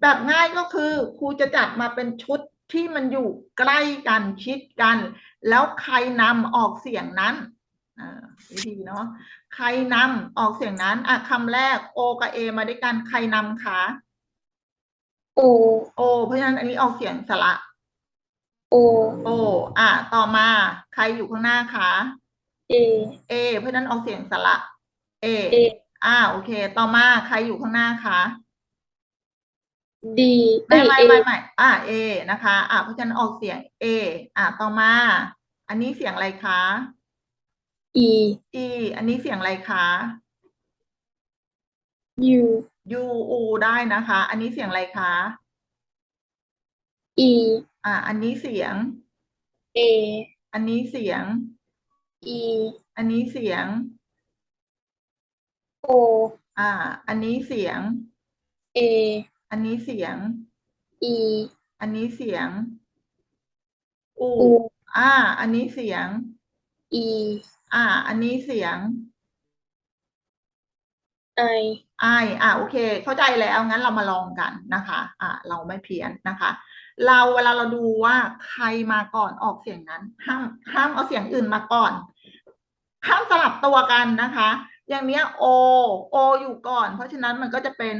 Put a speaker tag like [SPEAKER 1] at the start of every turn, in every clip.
[SPEAKER 1] แบบง่ายก็คือครูจะจัดมาเป็นชุดที่มันอยู่ใกล้กันชิดกัน แล้วใครนำออกเสียงนั้นอ่าวิธีเนาะใครนำออกเสียงนั้นอะคำแรกโอกับเอมาด้วยกันใครนำคะ
[SPEAKER 2] โอ
[SPEAKER 1] โอ เพราะฉะนั้นอันนี้ออกเสียงสระ
[SPEAKER 2] โอ
[SPEAKER 1] โออะต่อมาใครอยู่ข้างหน้าคะ
[SPEAKER 2] เอ
[SPEAKER 1] เอเพราะฉะนั้นออกเสียงสระเอ
[SPEAKER 2] เอ
[SPEAKER 1] อ่าโอเค ต่อมาใครอยู่ข้างหน้าคะ
[SPEAKER 2] ดี
[SPEAKER 1] ไม่
[SPEAKER 2] เอ้ย
[SPEAKER 1] ไม่
[SPEAKER 2] เอ
[SPEAKER 1] ไม่ไม่อ่าเอนะคะ อ่าเพราะฉะนั้นออกเสียงเออ่าต่อมา อันนี้เสียงอะไรคะ
[SPEAKER 2] อี
[SPEAKER 1] อีอันนี้เสียงอะไรคะ
[SPEAKER 2] ยู
[SPEAKER 1] ยูอูได้นะคะ อันนี้เสียงอะไรคะ
[SPEAKER 2] อี
[SPEAKER 1] อ่า อันนี้เสียง
[SPEAKER 2] เอ
[SPEAKER 1] อันนี้เสียง
[SPEAKER 2] อี
[SPEAKER 1] อันนี้เสียง
[SPEAKER 2] โอ
[SPEAKER 1] อ่า อันนี้เสียง
[SPEAKER 2] เอ
[SPEAKER 1] อันนี้เสียง
[SPEAKER 2] อี
[SPEAKER 1] อันนี้เสียง อู
[SPEAKER 2] อู
[SPEAKER 1] อ่า อันนี้เสียง
[SPEAKER 2] อี
[SPEAKER 1] อ่า อันนี้เสียง
[SPEAKER 2] ไอ
[SPEAKER 1] ไออะโอเค เข้าใจแล้วงั้นเรามาลองกันนะคะ อะเราไม่เพี้ยนนะคะ เราเวลาเราดูว่าใครมาก่อนออกเสียงนั้น ห้ามห้ามเอาเสียงอื่นมาก่อนห้ามสลับตัวกันนะคะ อย่างเนี้ยโอโออยู่ก่อน เพราะฉะนั้นมันก็จะเป็น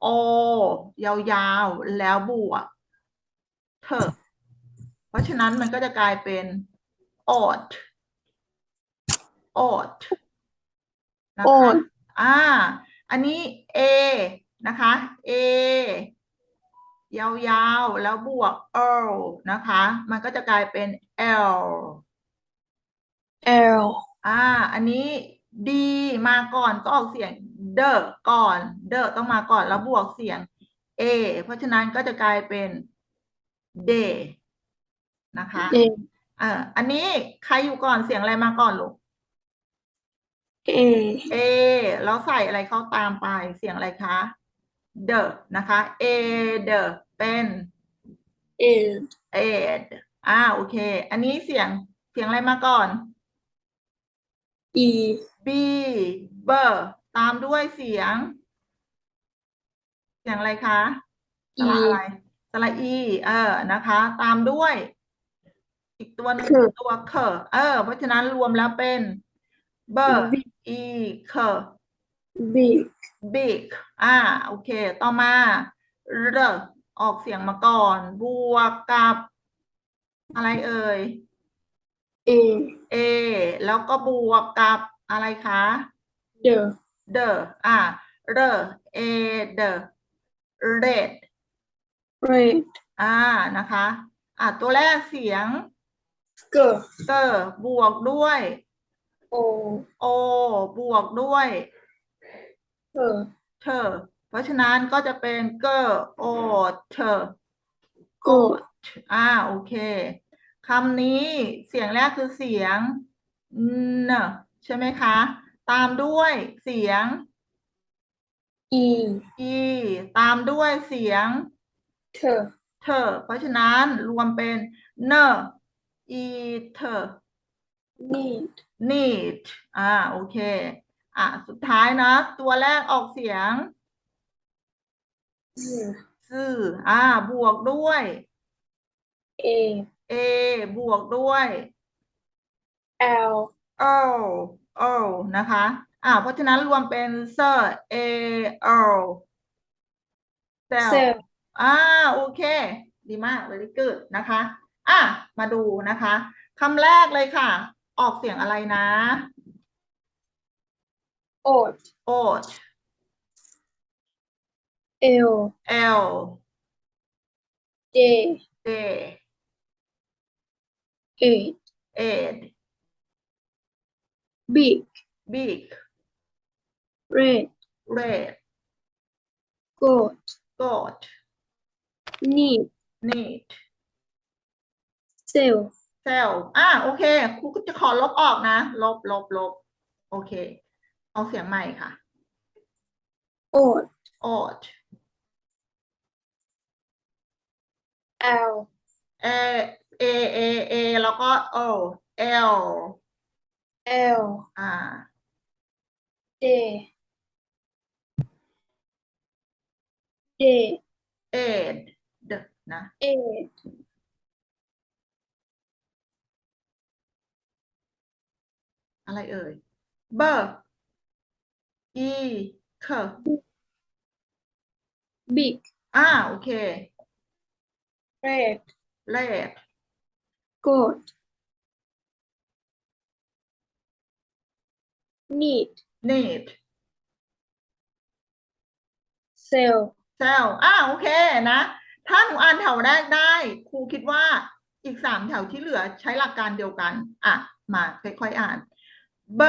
[SPEAKER 1] โอยาวๆ แล้วบวกเถอะเพราะฉะนั้นมันก็จะกลายเป็นอดอดนะ
[SPEAKER 2] โอ
[SPEAKER 1] คะ
[SPEAKER 2] ด
[SPEAKER 1] อ่า อันนี้ A นะคะ A ยาวๆ แล้วบวก L นะคะ มันก็จะกลายเป็น L
[SPEAKER 2] เอล
[SPEAKER 1] อ่า อันนี้ D มาก่อนก็ออกเสียง เดก่อน เดต้องมาก่อนแล้วบวกเสียง A เพราะฉะนั้นก็จะกลายเป็น D นะคะ
[SPEAKER 2] เอ
[SPEAKER 1] อ่าอันนี้ใครอยู่ก่อนเสียงอะไรมาก่อนลูก
[SPEAKER 2] เอ
[SPEAKER 1] A แล้วใส่อะไรเข้าตามไปเสียงอะไรคะ the นะคะ A the เป็น
[SPEAKER 2] เอ
[SPEAKER 1] ed อ่าโอเค อันนี้เสียงเสียงอะไรมาก่อน
[SPEAKER 2] อี
[SPEAKER 1] B b ตามด้วยเสียง เสียงอะไรคะส
[SPEAKER 2] อี
[SPEAKER 1] ระอะไรสระอี เออนะคะ ตามด้วย อีกตัวหนึง
[SPEAKER 2] คือ
[SPEAKER 1] ตัวเคเออ เพราะฉะนั้นรวมแล้วเป็น b e เค
[SPEAKER 2] บิ๊ก
[SPEAKER 1] big อ่า โอเค ต่อมา r ออกเสียงมาก่อน บวกกับ อะไรเอ่ย
[SPEAKER 2] เอ
[SPEAKER 1] a แล้วก็บวกกับอะไรคะ
[SPEAKER 2] เด
[SPEAKER 1] the อ่า r a the red
[SPEAKER 2] เรด
[SPEAKER 1] อ่านะคะ อ่าตัวแรกเสียง
[SPEAKER 2] เกอร์
[SPEAKER 1] เกบวกด้วย
[SPEAKER 2] โอ
[SPEAKER 1] o บวกด้วย
[SPEAKER 2] เออ
[SPEAKER 1] เธอ เพราะฉะนั้นก็จะเป็นเกโอเธอ
[SPEAKER 2] โกด
[SPEAKER 1] อ่าโอเค คำนี้เสียงแรกคือเสียงเนใช่ไหมคะ ตามด้วยเสียง
[SPEAKER 2] อี
[SPEAKER 1] e ตามด้วยเสียง
[SPEAKER 2] เธอ
[SPEAKER 1] เธอ เพราะฉะนั้นรวมเป็นเน e เธอ
[SPEAKER 2] นีด
[SPEAKER 1] need อ่าโอเค อะสุดท้ายนะ ตัวแรกออกเสียง
[SPEAKER 2] ซ
[SPEAKER 1] ซื่ออ่า บวกด้วย
[SPEAKER 2] เอ
[SPEAKER 1] a บวกด้วย
[SPEAKER 2] เอล
[SPEAKER 1] o o นะคะ อ่า เพราะฉะนั้นรวมเป็น s a o
[SPEAKER 2] เซ
[SPEAKER 1] cell
[SPEAKER 2] ล
[SPEAKER 1] อ่า โอเค ดีมาก very good นะคะ อะ มาดูนะคะคำแรกเลยค่ะ ออกเสียงอะไรนะ
[SPEAKER 2] โอด
[SPEAKER 1] oat
[SPEAKER 2] เอล
[SPEAKER 1] l
[SPEAKER 2] เจ
[SPEAKER 1] d
[SPEAKER 2] เอ
[SPEAKER 1] ed
[SPEAKER 2] บิ๊ก
[SPEAKER 1] big
[SPEAKER 2] เรด
[SPEAKER 1] red
[SPEAKER 2] โกด
[SPEAKER 1] goat
[SPEAKER 2] นีด
[SPEAKER 1] neat
[SPEAKER 2] เซล
[SPEAKER 1] cell อ่าโอเคครูก็จะขอลบออกนะ ลบลบลบโอเค เอาเสียงใหม่ค่ะ
[SPEAKER 2] โอด
[SPEAKER 1] oat
[SPEAKER 2] เอล
[SPEAKER 1] a a a a แล้วก็ o l
[SPEAKER 2] เอล
[SPEAKER 1] อ่า
[SPEAKER 2] เจเจ
[SPEAKER 1] ed นะ
[SPEAKER 2] eight,
[SPEAKER 1] อะไรเอ่ย ber e k
[SPEAKER 2] big,
[SPEAKER 1] อ่า โอเค
[SPEAKER 2] red,
[SPEAKER 1] red
[SPEAKER 2] goat, neat,
[SPEAKER 1] need
[SPEAKER 2] cell,
[SPEAKER 1] เซลอ่าโอเคนะ ถ้าหนูอ่านแถวแรกได้ ครูคิดว่าอีกสามแถวที่เหลือใช้หลักการเดียวกัน อะ มาค่อยๆอ่าน b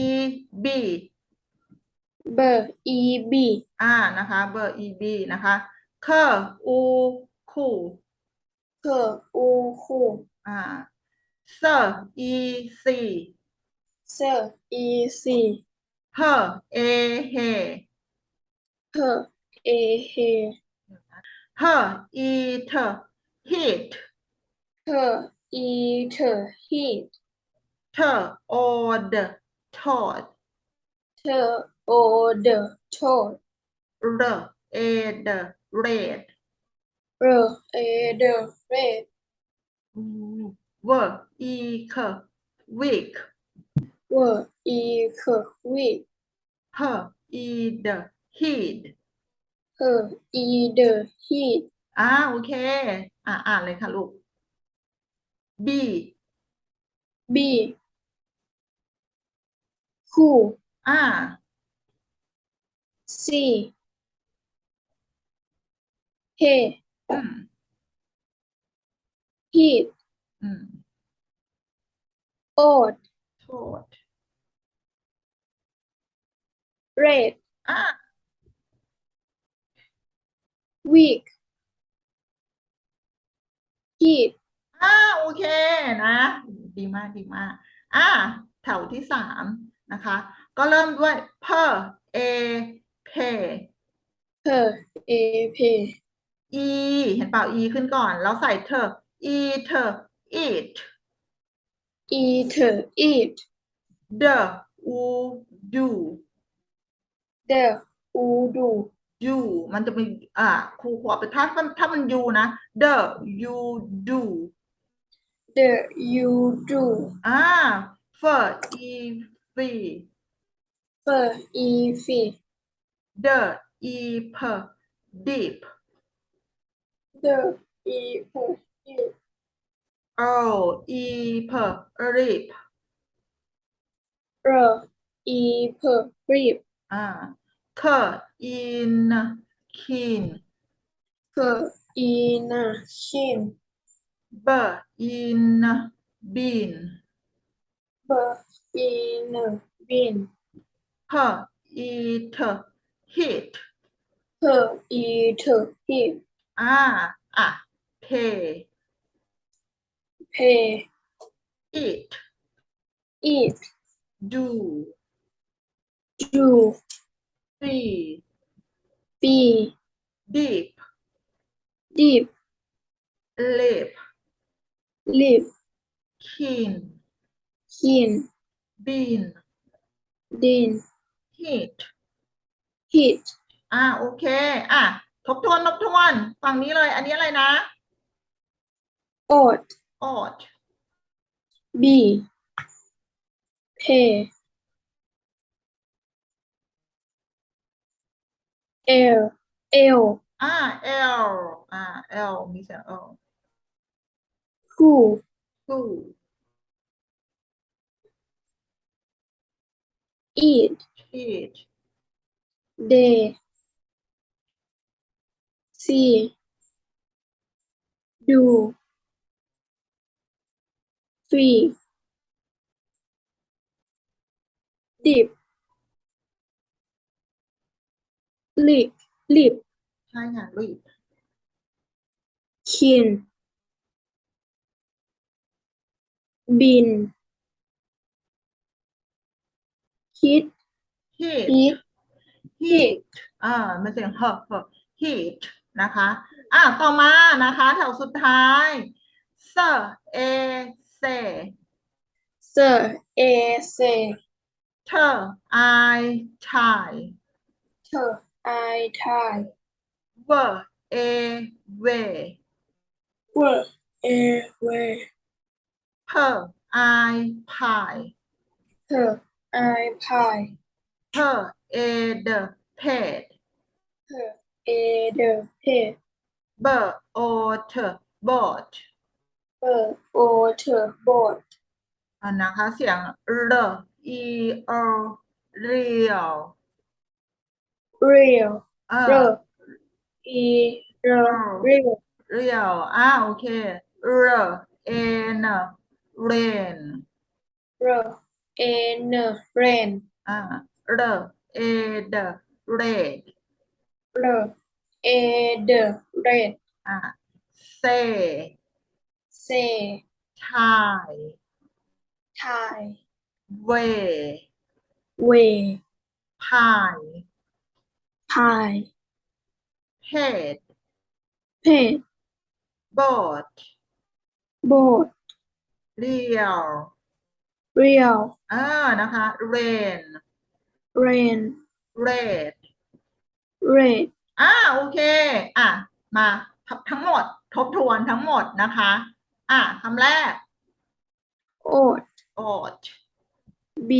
[SPEAKER 1] e b
[SPEAKER 2] b, e, b,
[SPEAKER 1] อ่านะคะ b e b นะคะ k u คู
[SPEAKER 2] k, u, ku,
[SPEAKER 1] อ่า s e c
[SPEAKER 2] s, e, c,
[SPEAKER 1] h a h
[SPEAKER 2] h, a, he,
[SPEAKER 1] h e t heat
[SPEAKER 2] h, e, t, heat,
[SPEAKER 1] t o d toad
[SPEAKER 2] t, o, d, toad,
[SPEAKER 1] r a d red
[SPEAKER 2] r, a, d, red,
[SPEAKER 1] w e k weak
[SPEAKER 2] w, e, k, weak,
[SPEAKER 1] h e d heat
[SPEAKER 2] h, e, d, heat,
[SPEAKER 1] อ่าโอเค อ่าอ่านเลยค่ะลูก b
[SPEAKER 2] b, cool,
[SPEAKER 1] อ่า
[SPEAKER 2] c, he,
[SPEAKER 1] อืม
[SPEAKER 2] heat,
[SPEAKER 1] อืม
[SPEAKER 2] odd,
[SPEAKER 1] โทษ
[SPEAKER 2] red,
[SPEAKER 1] อ่า
[SPEAKER 2] weak, heat,
[SPEAKER 1] อ่าโอเคนะ ดีมากดีมากอ่าแถวที่สามนะคะ ก็เริ่มด้วย per a pay
[SPEAKER 2] per, a, pay,
[SPEAKER 1] e เห็นเปล่า e ขึ้นก่อน แล้วใส่เธอ e เธอ eat
[SPEAKER 2] eat, eat,
[SPEAKER 1] the u do
[SPEAKER 2] the, u, do,
[SPEAKER 1] you มันจะมีอ่าครูขอไปถ้าถ้าถ้ามัน you นะ the you do
[SPEAKER 2] the, you, do,
[SPEAKER 1] อ่า for e free
[SPEAKER 2] per, e, fee,
[SPEAKER 1] the e per deep
[SPEAKER 2] the, e, per, eat,
[SPEAKER 1] oh e per rip
[SPEAKER 2] r, e, per, rib,
[SPEAKER 1] อ่า k in keen
[SPEAKER 2] per, in, shin,
[SPEAKER 1] b in bean
[SPEAKER 2] per, in, bin,
[SPEAKER 1] p eat heat
[SPEAKER 2] per, eat, heat,
[SPEAKER 1] อ่าอะ pay
[SPEAKER 2] pay,
[SPEAKER 1] eat
[SPEAKER 2] eat,
[SPEAKER 1] do
[SPEAKER 2] do,
[SPEAKER 1] see
[SPEAKER 2] be,
[SPEAKER 1] deep
[SPEAKER 2] deep,
[SPEAKER 1] lip
[SPEAKER 2] lip,
[SPEAKER 1] keen
[SPEAKER 2] keen,
[SPEAKER 1] bean
[SPEAKER 2] din,
[SPEAKER 1] heat
[SPEAKER 2] heat,
[SPEAKER 1] อ่าโอเค อะทบทวนทบทวน ฝั่งนี้เลย อันนี้อะไรนะ
[SPEAKER 2] ought,
[SPEAKER 1] ought
[SPEAKER 2] be, pay, air, L,
[SPEAKER 1] อ่า l อ่า l มีเสียง l
[SPEAKER 2] who,
[SPEAKER 1] who
[SPEAKER 2] eat,
[SPEAKER 1] eat
[SPEAKER 2] day, see, do, Free, dip, lick, lip,
[SPEAKER 1] ใช่ค่ะ read
[SPEAKER 2] keen, bin, hit,
[SPEAKER 1] heat
[SPEAKER 2] heat,
[SPEAKER 1] heat อ่า มันเสียง h h heat นะคะ อ่าต่อมานะคะ แถวสุดท้าย sir a say
[SPEAKER 2] sir, a, say,
[SPEAKER 1] เธอ I try
[SPEAKER 2] t, I, tie,
[SPEAKER 1] were a way
[SPEAKER 2] were a way
[SPEAKER 1] per i pie
[SPEAKER 2] her I pie
[SPEAKER 1] per a the paid
[SPEAKER 2] her a the pay
[SPEAKER 1] b o t boat
[SPEAKER 2] her o the board
[SPEAKER 1] อะนะคะเสียง r e o real
[SPEAKER 2] real
[SPEAKER 1] เออ
[SPEAKER 2] r e r real
[SPEAKER 1] real อ่าโอเค r a n rain
[SPEAKER 2] r a n rain
[SPEAKER 1] อ่า r a d red
[SPEAKER 2] r a the red
[SPEAKER 1] อ่า say
[SPEAKER 2] say
[SPEAKER 1] tie
[SPEAKER 2] tie
[SPEAKER 1] way
[SPEAKER 2] way
[SPEAKER 1] pie
[SPEAKER 2] pie
[SPEAKER 1] head
[SPEAKER 2] pay
[SPEAKER 1] boat
[SPEAKER 2] board
[SPEAKER 1] real
[SPEAKER 2] real
[SPEAKER 1] อ่านะคะ rain
[SPEAKER 2] rain
[SPEAKER 1] red
[SPEAKER 2] red
[SPEAKER 1] อ่าโอเค อะ มาทั้งหมดทบทวนทั้งหมดนะคะ อะคำแรก
[SPEAKER 2] ought
[SPEAKER 1] ought
[SPEAKER 2] B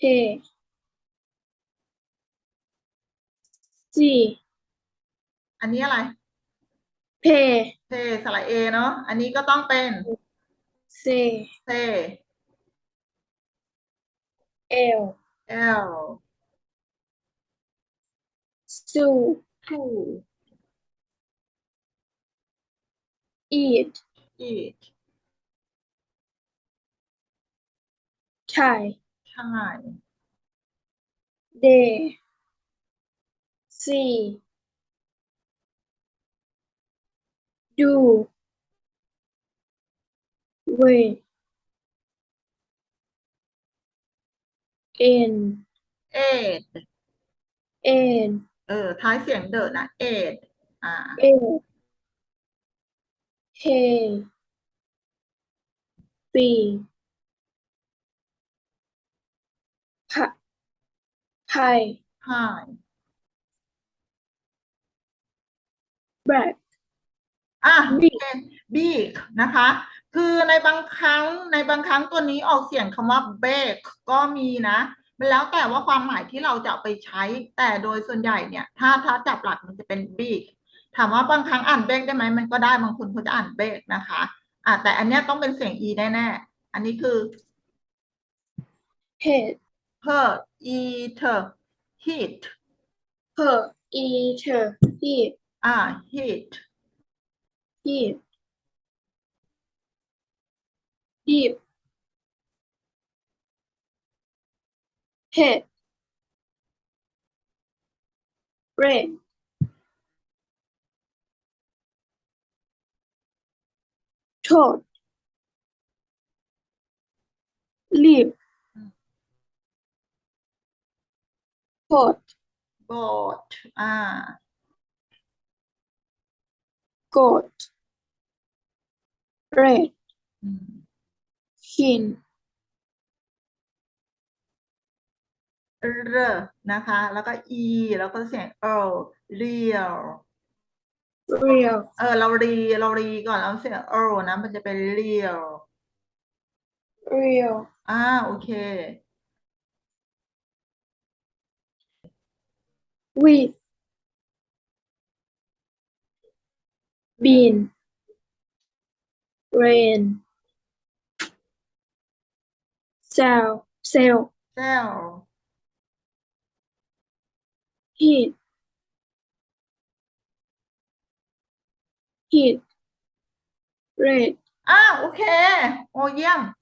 [SPEAKER 2] pay C
[SPEAKER 1] อันนี้อะไร
[SPEAKER 2] pay
[SPEAKER 1] เซสระเอเนาะอันนี้ก็ต้องเป็น
[SPEAKER 2] say
[SPEAKER 1] เซ
[SPEAKER 2] L
[SPEAKER 1] l
[SPEAKER 2] sue
[SPEAKER 1] to
[SPEAKER 2] eat
[SPEAKER 1] eat
[SPEAKER 2] tie
[SPEAKER 1] ใช่
[SPEAKER 2] day see do way in
[SPEAKER 1] aid
[SPEAKER 2] and
[SPEAKER 1] เออ ท้ายเสียงเดอะนะ aid อ่า
[SPEAKER 2] A Hey B Pi Pie
[SPEAKER 1] ใช่
[SPEAKER 2] Black
[SPEAKER 1] อะ
[SPEAKER 2] Beak
[SPEAKER 1] บีกนะคะ คือในบางครั้งในบางครั้งตัวนี้ออกเสียงคำว่า bake ก็มีนะมันแล้วแต่ว่าความหมายที่เราจะเอาไปใช้ แต่โดยส่วนใหญ่เนี่ย ถ้าถ้าจับหลักมันจะเป็น big ถามว่าบางครั้งอ่าน bake ได้ไหมมันก็ได้บางคนเขาจะอ่าน bake นะคะอะแต่อันเนี้ยต้องเป็นเสียง e แน่ๆอันนี้คือ
[SPEAKER 2] Head
[SPEAKER 1] per eat heat
[SPEAKER 2] Per Eater Heat
[SPEAKER 1] อ่า heat
[SPEAKER 2] Heat Deep Head Red Toad Leaf Pot
[SPEAKER 1] boat อ่า
[SPEAKER 2] Goat Red
[SPEAKER 1] อืม
[SPEAKER 2] Kin
[SPEAKER 1] เรนะคะ แล้วก็ e แล้วก็เสียง l real
[SPEAKER 2] Real
[SPEAKER 1] เออ เรารีเรารีก่อนแล้วเสียง l นะมันจะเป็น real
[SPEAKER 2] Real
[SPEAKER 1] อ่าโอเค
[SPEAKER 2] Wheat Bean Rain Cell Cell
[SPEAKER 1] cell
[SPEAKER 2] Heat Heat Red
[SPEAKER 1] อ่าโอเค โอ้เยี่ยม